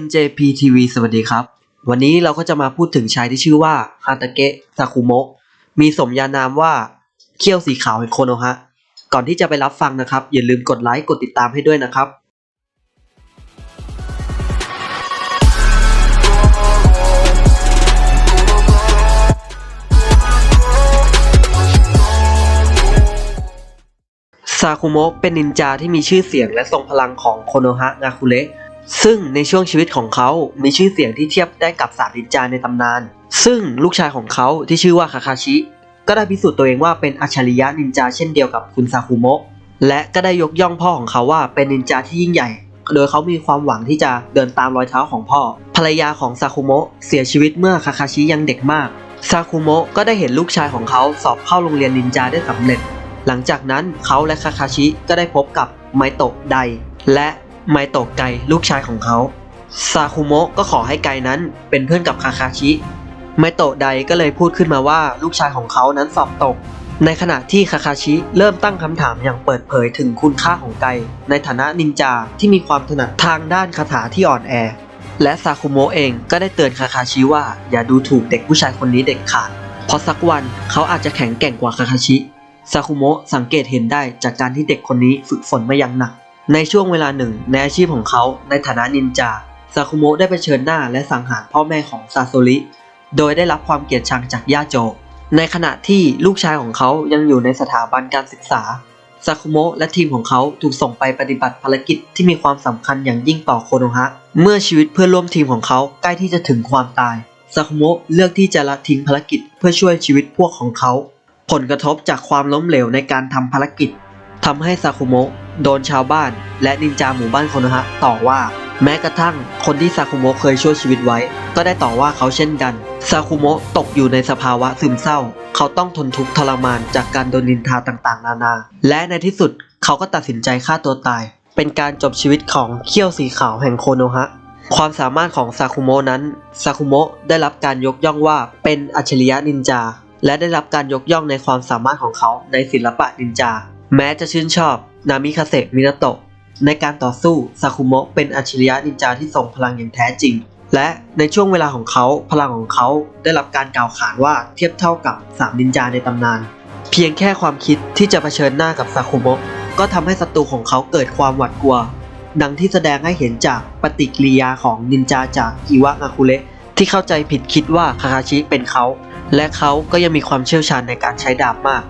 NJP TV สวัสดีครับ วันนี้เราก็จะมาพูดถึงชายที่ชื่อว่าฮาตาเกะซาคุโมะมีสมญานามว่าเขี้ยวสีขาวแห่งโคโนฮะ ก่อนที่จะไปรับฟังนะครับ อย่าลืมกดไลค์กดติดตามให้ด้วยนะครับซาคุโมะเป็นนินจาที่มีชื่อเสียงและทรงพลังของโคโนฮะงาคุเระ ซึ่งในช่วงชีวิตของเขามีชื่อเสียงที่เทียบได้กับสามนินจาในตำนาน ซึ่งลูกชายของเขาที่ชื่อว่าคาคาชิ ก็ได้พิสูจน์ตัวเองว่าเป็นอัจฉริยะนินจาเช่นเดียวกับคุณซาคุโมะ และก็ได้ยกย่องพ่อของเขาว่าเป็นนินจาที่ยิ่งใหญ่ โดยเขามีความหวังที่จะเดินตามรอยเท้าของพ่อ ภรรยาของซาคุโมะเสียชีวิตเมื่อคาคาชิยังเด็กมาก ซาคุโมะก็ได้เห็นลูกชายของเขาสอบเข้าโรงเรียนนินจาได้สำเร็จ หลังจากนั้นเขาและคาคาชิก็ได้พบกับไมโตะไดและ ไมโตะไกลูกชายของเขาซาคุโมะก็ขอให้ไกนั้นเป็นเพื่อนกับคาคาชิไมโตะไดก็เลยพูดขึ้นมาว่าลูกชายของเขานั้นสอบตก ในขณะที่คาคาชิเริ่มตั้งคำถามอย่างเปิดเผยถึงคุณค่าของไก ในฐานะนินจาที่มีความถนัดทางด้านคาถาที่อ่อนแอ และซาคุโมะเองก็ได้เตือนคาคาชิว่าอย่าดูถูกเด็กผู้ชายคนนี้เด็ดขาดเพราะสักวันเขาอาจจะแข็งแกร่งกว่าคาคาชิซาคุโมะสังเกตเห็นได้จากการที่เด็กคนนี้ฝึกฝนมาอย่างหนัก ในช่วงเวลาหนึ่งในอาชีพของเขาในฐานะนินจาซาคุโมะได้ไปเชิญหน้าและสังหารพ่อแม่ของซาโซริ โดยได้รับความเกลียดชังจากย่าโจ ในขณะที่ลูกชายของเขายังอยู่ในสถาบันการศึกษาซาคุโมะและทีมของเขาถูกส่งไปปฏิบัติภารกิจที่มีความสำคัญอย่างยิ่งต่อโคโนฮะ เมื่อชีวิตเพื่อนร่วมทีมของเขาใกล้ที่จะถึงความตายซาคุโมะเลือกที่จะละทิ้งภารกิจเพื่อช่วยชีวิตพวกของเขา ผลกระทบจากความล้มเหลวในการทำภารกิจ ทำให้ซาคุโมะโดนชาวบ้าน และนินจาหมู่บ้านโคโนฮะต่อว่า แม้กระทั่งคนที่ซาคุโมะเคยช่วยชีวิตไว้ ก็ได้ต่อว่าเขาเช่นกันซาคุโมะตกอยู่ในสภาวะซึมเศร้า เขาต้องทนทุกข์ทรมานจากการโดนนินทาต่างๆ นานา และในที่สุดเขาก็ตัดสินใจฆ่าตัวตาย เป็นการจบชีวิตของเขี้ยวสีขาวแห่งโคโนฮะความสามารถของซาคุโมะนั้น ซาคุโมะได้รับการยกย่องว่าเป็นอัจฉริยะนินจา และได้รับการยกย่องในความสามารถของเขาในศิลปะนินจา แม้จะชื่นชอบนามิคาเซมินาโตะในการต่อสู้ซาคุโมะเป็นอัจฉริยะนินจาที่ทรงพลังอย่างแท้จริง และในช่วงเวลาของเขาพลังของเขาได้รับการกล่าวขานว่าเทียบเท่ากับสามนินจาในตำนาน เพียงแค่ความคิดที่จะเผชิญหน้ากับซาคุโมะก็ทำให้ศัตรูของเขาเกิดความหวาดกลัว ดังที่แสดงให้เห็นจากปฏิกิริยาของนินจาจากอิวะงาคุเระที่เข้าใจผิดคิดว่าคาคาชิเป็นเขา และเขาก็ยังมีความเชี่ยวชาญในการใช้ดาบมาก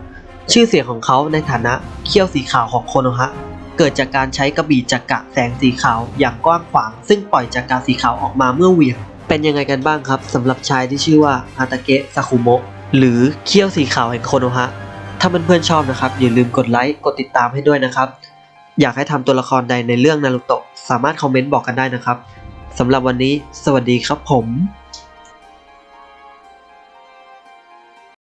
ชื่อเสียงของเขาในฐานะเขี้ยวสีขาวของโคโนฮะเกิดจากการใช้กระบี่จักระแสงสีขาวอย่างกว้างขวาง ซึ่งปล่อยจักระสีขาวออกมาเมื่อเหวี่ยง เป็นยังไงกันบ้างครับสำหรับชายที่ชื่อว่าฮาตาเกะซาคุโมะหรือเขี้ยวสีขาวแห่งโคโนฮะถ้าเพื่อนๆชอบนะครับ อย่าลืมกดไลค์กดติดตามให้ด้วยนะครับ อยากให้ทำตัวละครใดในเรื่องนารูโตะสามารถคอมเมนต์บอกกันได้นะครับสำหรับวันนี้ สวัสดีครับผม